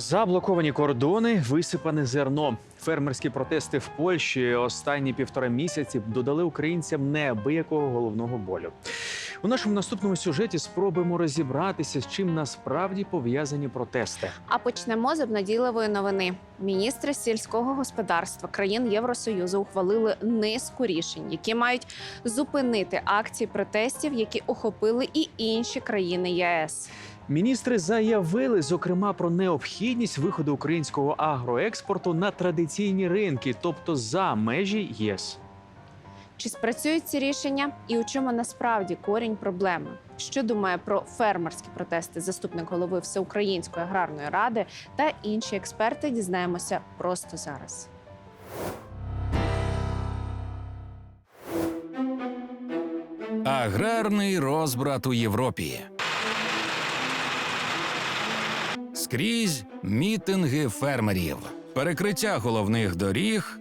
Заблоковані кордони, висипане зерно. Фермерські протести в Польщі останні півтора місяці додали українцям неабиякого головного болю. У нашому наступному сюжеті спробуємо розібратися, з чим насправді пов'язані протести. А почнемо з обнадійливої новини. Міністри сільського господарства країн Євросоюзу ухвалили низку рішень, які мають зупинити акції протестів, які охопили і інші країни ЄС. Міністри заявили, зокрема, про необхідність виходу українського агроекспорту на традиційні ринки, тобто за межі ЄС. Чи спрацюють ці рішення і у чому насправді корінь проблеми? Що думає про фермерські протести заступник голови Всеукраїнської аграрної ради та інші експерти? Дізнаємося просто зараз. Аграрний розбрат у Європі. Скрізь мітинги фермерів, перекриття головних доріг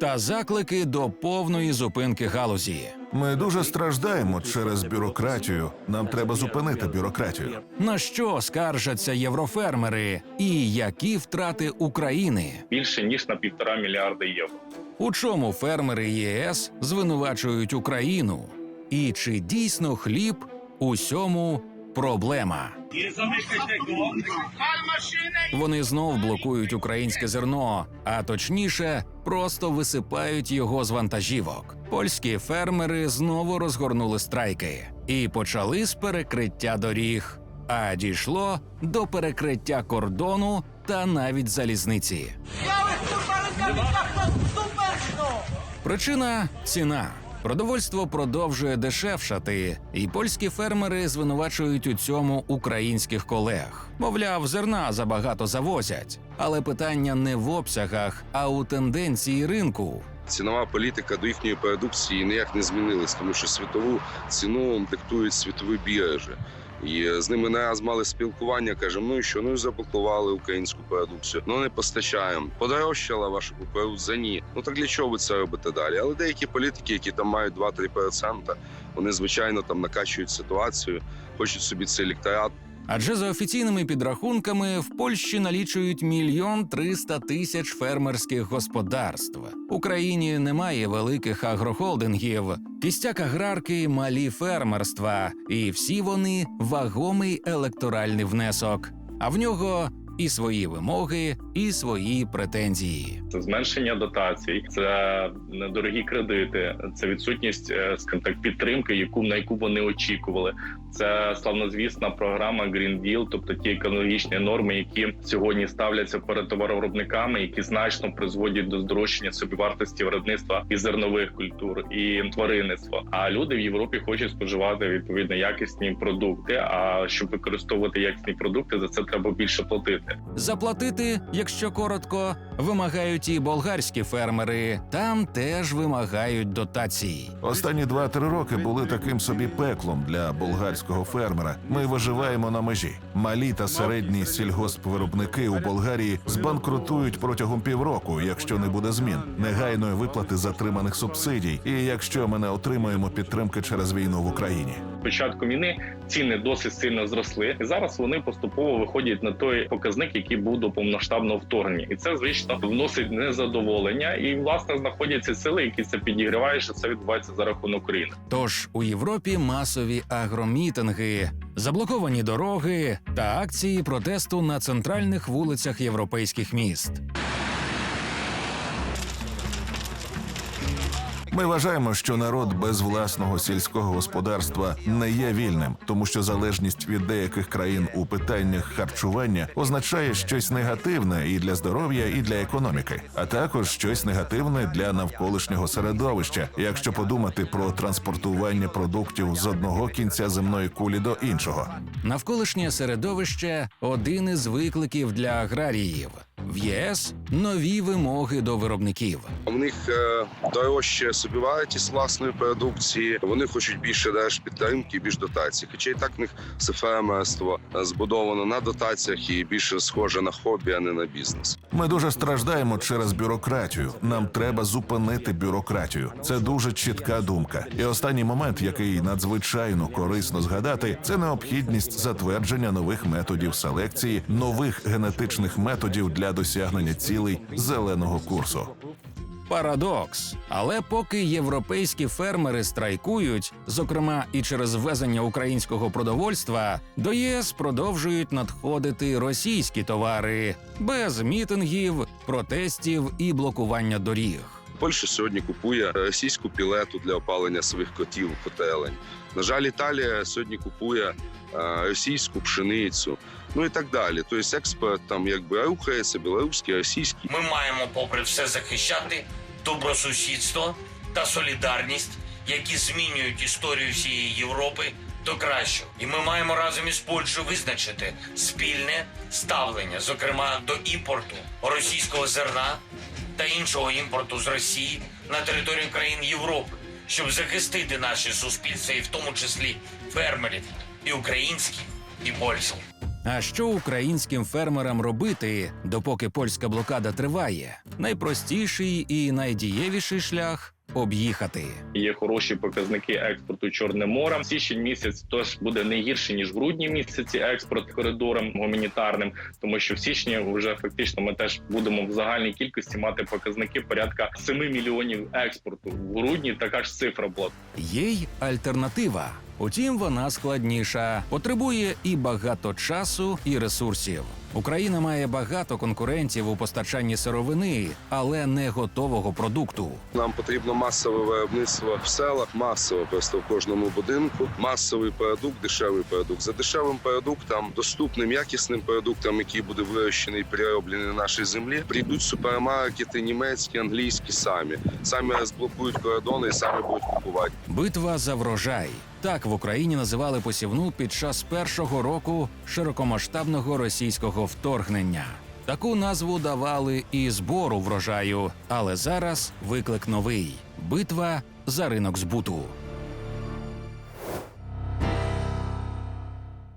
та заклики до повної зупинки галузі. Ми дуже страждаємо через бюрократію. Нам треба зупинити бюрократію. На що скаржаться єврофермери і які втрати України? більше ніж на півтора мільярда євро. У чому фермери ЄС звинувачують Україну? І чи дійсно хліб усьому проблема? Вони знов блокують українське зерно, а точніше, просто висипають його з вантажівок. Польські фермери знову розгорнули страйки і почали з перекриття доріг. А дійшло до перекриття кордону та навіть залізниці. Причина ціна. Продовольство продовжує дешевшати, і польські фермери звинувачують у цьому українських колег. Мовляв, зерна забагато завозять. Але питання не в обсягах, а у тенденції ринку. Цінова політика до їхньої продукції ніяк не змінилась, тому що світову ціну диктують світові біржі. І з ними не раз мали спілкування. кажемо, ну і що, ну і заблокували українську продукцію. Ну не постачаємо. Подорожчала ваша кукурудза? Ні. Ну так для чого ви це робите далі? Але деякі політики, які там мають 2-3%, вони звичайно там накачують ситуацію, хочуть собі цей електорат Адже за офіційними підрахунками в Польщі налічують мільйон триста тисяч фермерських господарств. Україні немає великих агрохолдингів, кістяк аграрки, малі фермерства, і всі вони вагомий електоральний внесок. А в нього і свої вимоги, і свої претензії. Це зменшення дотацій, це недорогі кредити, це відсутність е, скажімо так підтримки, яку на яку вони очікували. Це славнозвісна програма Green Deal, тобто ті екологічні норми, які сьогодні ставляться перед товаровиробниками, які значно призводять до здорожчання собівартості виробництва і зернових культур, і тваринництва. А люди в Європі хочуть споживати відповідно якісні продукти. А щоб використовувати якісні продукти, за це треба більше платити. Заплатити, якщо коротко, вимагають і болгарські фермери. Там теж вимагають дотацій. Останні 2-3 роки були таким собі пеклом для болгарського фермера. Ми виживаємо на межі. Малі та середні сільгоспвиробники у Болгарії збанкрутують протягом півроку, якщо не буде змін, негайної виплати затриманих субсидій, і якщо ми не отримаємо підтримки через війну в Україні. Початку війни ціни досить сильно зросли, і зараз вони поступово виходять на той показник, який був до повноштабного вторгнення, і це звично вносить незадоволення. І власне знаходяться сили, які це підігрівають, що це відбувається за рахунок України. Тож у Європі масові агромітинги, заблоковані дороги та акції протесту на центральних вулицях європейських міст. Ми вважаємо, що народ без власного сільського господарства не є вільним, тому що залежність від деяких країн у питаннях харчування означає щось негативне і для здоров'я, і для економіки, а також щось негативне для навколишнього середовища, якщо подумати про транспортування продуктів з одного кінця земної кулі до іншого. Навколишнє середовище один із викликів для аграріїв. В ЄС нові вимоги до виробників. У них е, дорожче собівартість власної продукції. Вони хочуть більше держпідтримки, більш дотацій. Хоча і так в них все фермерство збудовано на дотаціях і більше схоже на хобі, а не на бізнес. Ми дуже страждаємо через бюрократію. Нам треба зупинити бюрократію. Це дуже чітка думка. І останній момент, який надзвичайно корисно згадати, це необхідність затвердження нових методів селекції, нових генетичних методів для досягнення цілей зеленого курсу. Парадокс. Але поки європейські фермери страйкують, зокрема і через ввезення українського продовольства, до єС продовжують надходити російські товари без мітингів, протестів і блокування доріг. Польща сьогодні купує російську пілету для опалення своїх котів, котелень. На жаль, Італія сьогодні купує е, російську пшеницю. Ну і так далі. Тобто експорт там якби рухається, білоруський, російський. Ми маємо, попри все, захищати добросусідство та солідарність, які змінюють історію всієї Європи до кращого. І ми маємо разом із Польщею визначити спільне ставлення, зокрема до імпорту російського зерна та іншого імпорту з Росії на територію країн Європи, щоб захистити наші суспільства, і в тому числі фермерів, і українські, і польські. А що українським фермерам робити, допоки польська блокада триває? Найпростіший і найдієвіший шлях об'їхати. Є хороші показники експорту Чорним морем. Січень місяць теж буде не гірше ніж в грудні місяці експорт коридором гуманітарним, тому що в січні вже фактично ми теж будемо в загальній кількості мати показники порядка 7 мільйонів експорту. В грудні така ж цифра була. Є й альтернатива. Утім, вона складніша, потребує і багато часу, і ресурсів. Україна має багато конкурентів у постачанні сировини, але не готового продукту. Нам потрібно масове виробництво в селах, масово просто в кожному будинку. Масовий продукт, дешевий продукт. За дешевим продуктом, доступним, якісним продуктом, який буде вирощений і перероблений на нашій землі, прийдуть супермаркети німецькі, англійські самі. Самі розблокують кордони і самі будуть купувати. Битва за врожай. Так в Україні називали посівну під час першого року широкомасштабного російського вторгнення. Таку назву давали і збору врожаю, але зараз виклик новий битва за ринок збуту.